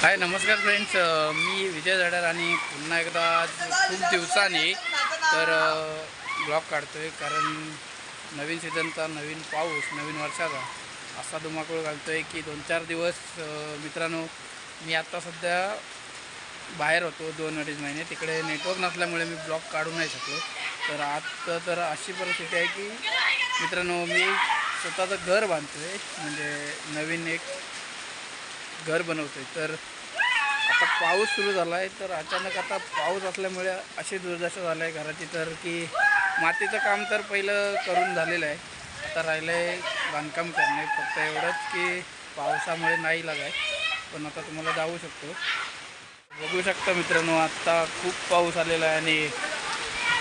हाय नमस्कार फ्रेंड्स मी विजय धडार आणि पुन्हा एकदा आज खूप दिवसांनी तर ब्लॉग काढतो आहे कारण नवीन सीझनचा नवीन पाऊस नवीन वर्षाचा असा धुमाकूळ घालतो आहे की दोन चार दिवस मित्रांनो मी आत्ता सध्या बाहेर होतो दोन अडीच महिने. तिकडे नेटवर्क नसल्यामुळे मी ब्लॉग काढू नाही शकलो. तर आत्ता तर अशी परिस्थिती आहे की मित्रांनो मी स्वतःचं घर बांधतो आहे म्हणजे नवीन एक घर बनवतोय. तर आता पाऊस सुरू झाला आहे तर अचानक आता पाऊस असल्यामुळे अशी दुर्दशा झाली आहे घराची. तर की मातीचं काम तर पहिलं करून झालेलं आहे. आता राहिलं आहे बांधकाम करणे. फक्त एवढंच की पावसामुळे नाही लागाय. पण आता तुम्हाला जाऊ शकतो. बघू शकता मित्रांनो आत्ता खूप पाऊस आलेला आहे आणि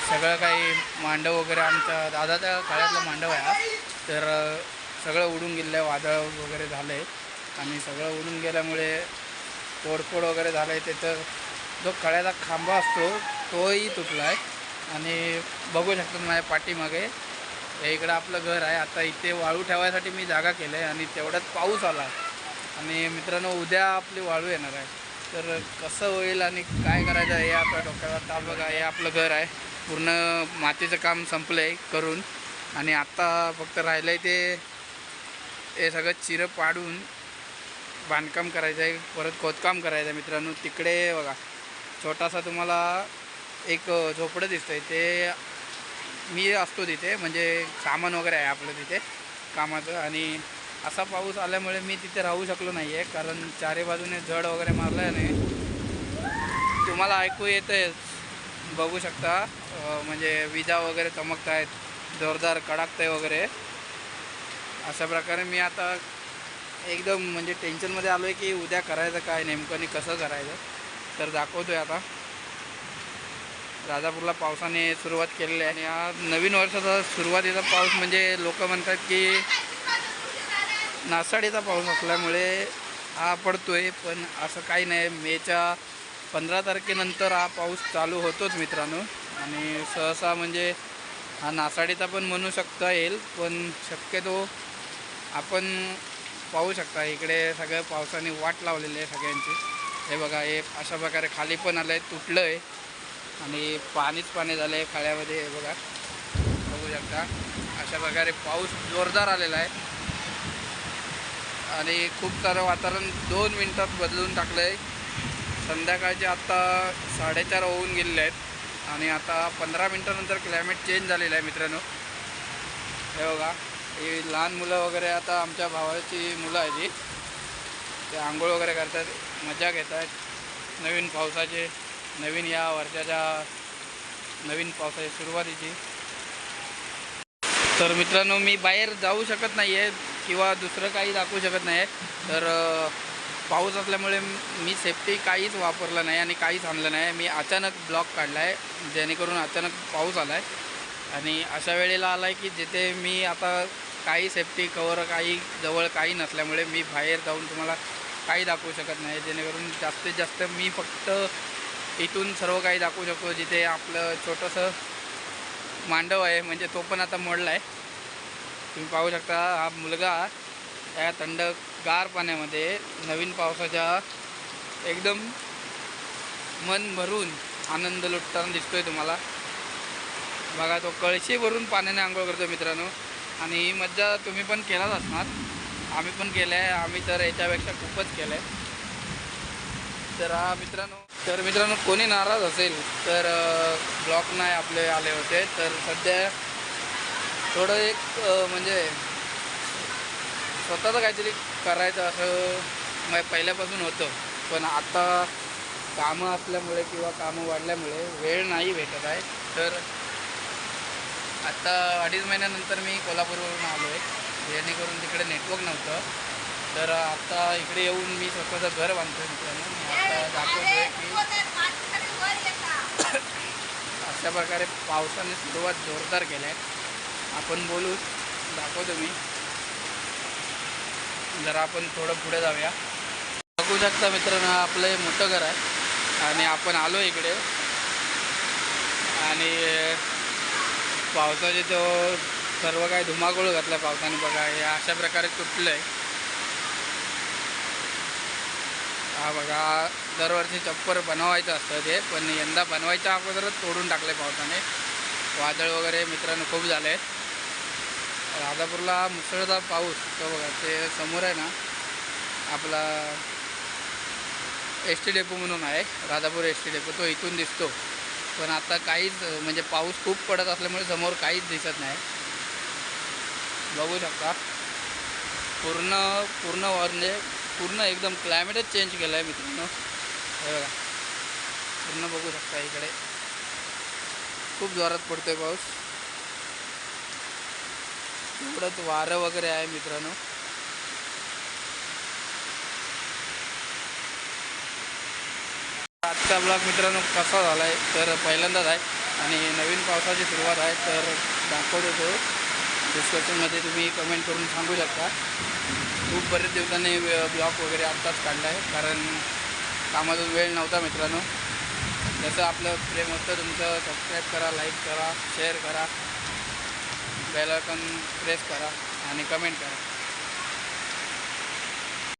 सगळं काही मांडव वगैरे आमच्या दादाच्या काळातला मांडव आहे हा. तर सगळं उडून गेलं आहे वादळ वगैरे झालं आहे आणि सगळं उडून गेल्यामुळे तोडफोड वगैरे झालं आहे त्याचं जो कळ्याचा खांबा असतो तोही तुटला आहे आणि बघू शकतात माझ्या पाठीमागे. हे इकडं आपलं घर आहे आता इथे वाळू ठेवायसाठी मी जागा केलं आहे आणि तेवढ्यात पाऊस आला. आणि मित्रांनो उद्या आपली वाळू येणार आहे. तर कसं होईल आणि काय करायचं हे आपल्या डोक्याला ताप बघा हे आपलं घर आहे. पूर्ण मातीचं काम संपलं आहे करून. आणि आत्ता फक्त राहिलं आहे ते हे सगळं चिरं पाडून बांधकाम करायचं आहे परत खोदकाम करायचं आहे मित्रांनो. तिकडे बघा छोटासा तुम्हाला एक झोपडं दिसतं आहे ते मी असतो तिथे म्हणजे सामान वगैरे आहे आपलं तिथे कामाचं. आणि असा पाऊस आल्यामुळे मी तिथे राहू शकलो नाही आहे कारण चारी बाजूने जड वगैरे मारलं आहे तुम्हाला ऐकू येतं बघू शकता. म्हणजे विजा वगैरे चमकत आहेत जोरदार कडाकत आहे वगैरे. अशा प्रकारे मी आता एकदम म्हणजे टेन्शनमध्ये आलो आहे की उद्या करायचं काय नेमकं आणि कसं करायचं? तर दाखवतो आहे आता. राजापूरला पावसाने सुरुवात केलेली आहे आणि हा नवीन वर्षाचा सुरुवातीचा पाऊस म्हणजे लोक म्हणतात की नासाडीचा पाऊस असल्यामुळे हा पडतोय पण असं काही नाही. मेच्या पंधरा तारखेनंतर हा पाऊस चालू होतोच मित्रांनो. आणि सहसा म्हणजे हा नासाडीचा पण म्हणू शकता येईल पण शक्यतो आपण पाहू शकता इकडे सगळं पावसाने वाट लावलेली आहे सगळ्यांची. हे बघा हे अशा प्रकारे खाली पण आलं आहे तुटलं आहे आणि पाणीच पाणी झालं आहे खाड्यामध्ये हे बघा. बघू शकता. अशा प्रकारे पाऊस जोरदार आलेला आहे. आणि खूप सारं वातावरण दोन मिनटात बदलून टाकलं आहे संध्याकाळचे आत्ता साडेचार होऊन गेलेले आहेत. आणि आता पंधरा मिनटानंतर क्लायमेट चेंज झालेलं आहे मित्रांनो. हे बघा. ही लहान मुलं वगैरे आता आमच्या भावाची मुलं आहेत ही. ते आंघोळ वगैरे करतात मजा घेत आहेत नवीन पावसाचे नवीन या वर्षाच्या नवीन पावसाची सुरुवातीची. तर मित्रांनो मी बाहेर जाऊ शकत नाही आहे किंवा दुसरं काही दाखवू शकत नाही आहे तर पाऊस असल्यामुळे मी सेफ्टी काहीच वापरलं नाही आणि काहीच आणलं नाही. मी अचानक ब्लॉक काढला आहे जेणेकरून अचानक पाऊस आला आहे आणि अशा वेळेला आला आहे की जिथे मी आता काही सेफ्टी कवर काही जवळ काही नसल्यामुळे मी बाहेर जाऊन तुम्हाला काही दाखवू शकत नाही. जेणेकरून जास्तीत जास्त मी फक्त इथून सर्व काही दाखवू शकतो जिथे आपलं छोटंसं मांडव आहे. म्हणजे तो पण आता मोडला आहे. तुम्ही पाहू शकता हा मुलगा या थंडगार पाण्यामध्ये नवीन पावसाच्या एकदम मन भरून आनंद लुटताना दिसतोय तुम्हाला. बघा तो कळशी भरून पाण्याने आंघोळ करतो मित्रांनो. आणि ही मज्जा तुम्ही पण केलाच असणार. आम्ही पण केलं आहे आम्ही तर याच्यापेक्षा खूपच केलं आहे तर हा मित्रांनो तर मित्रांनो कोणी नाराज असेल तर ब्लॉक नाही आपले आले होते. तर सध्या थोडं एक म्हणजे स्वतःचं काहीतरी करायचं असं पहिल्यापासून होतं. पण आता कामं असल्यामुळे किंवा कामं वाढल्यामुळे वेळ नाही भेटत आहे. तर आत्ता अडीच महिन्यानंतर मी कोल्हापूरवरून आलो आहे. जेणेकरून तिकडे नेटवर्क नव्हतं. तर आत्ता इकडे येऊन मी स्वतःचं घर बांधतो आहे मित्रांनो. मी आता दाखवतो आहे की? अशा प्रकारे पावसाने सुरुवात जोरदार केल्या आहे. आपण बोलू दाखवतो मी. जरा आपण थोडं पुढे जाऊया. बघू शकता मित्रांनो आपलं हे मोठं घर आहे. आणि आपण आलो इकडे. आणि पावसाचे तो सर्व काही धुमाकूळ घातला पावसाने बघा हे अशा प्रकारे तुटलं आहे हा बघा दरवर्षी चप्पर बनवायचं असतं ते पण यंदा बनवायच्या अगोदरच तोडून टाकले पावसाने. वादळ वगैरे मित्रांनो खूप झाले राधापूरला मुसळधार पाऊस तो बघा ते समोर आहे ना आपला एस टी डेपो म्हणून आहे राधापूर एस टी डेपो तो इथून दिसतो. पण आता काहीच म्हणजे पाऊस खूप पडत असल्यामुळे समोर काहीच दिसत नाही. बघू शकता. पूर्ण पूर्ण म्हणजे पूर्ण एकदम क्लायमेटच चेंज केलं आहे मित्रांनो. हे बघा. पूर्ण बघू शकता इकडे. खूप जोरात पडतोय पाऊस. एवढंच वारं वगैरे आहे मित्रांनो. आजचा ब्लॉग मित्रांनो कसा झाला आहे तर पहिल्यांदाच आहे आणि नवीन पावसाची सुरुवात आहे तर दाखवतो तो. डिस्क्रिप्शनमध्ये तुम्ही कमेंट करून सांगू शकता. खूप बरेच दिवसांनी ब्लॉग वगैरे आत्ताच काढला आहे कारण कामातून वेळ नव्हता मित्रांनो. जसं आपलं प्रेम होतं तुमचं सबस्क्राईब करा लाईक करा शेअर करा. बेलायकन प्रेस करा आणि कमेंट करा.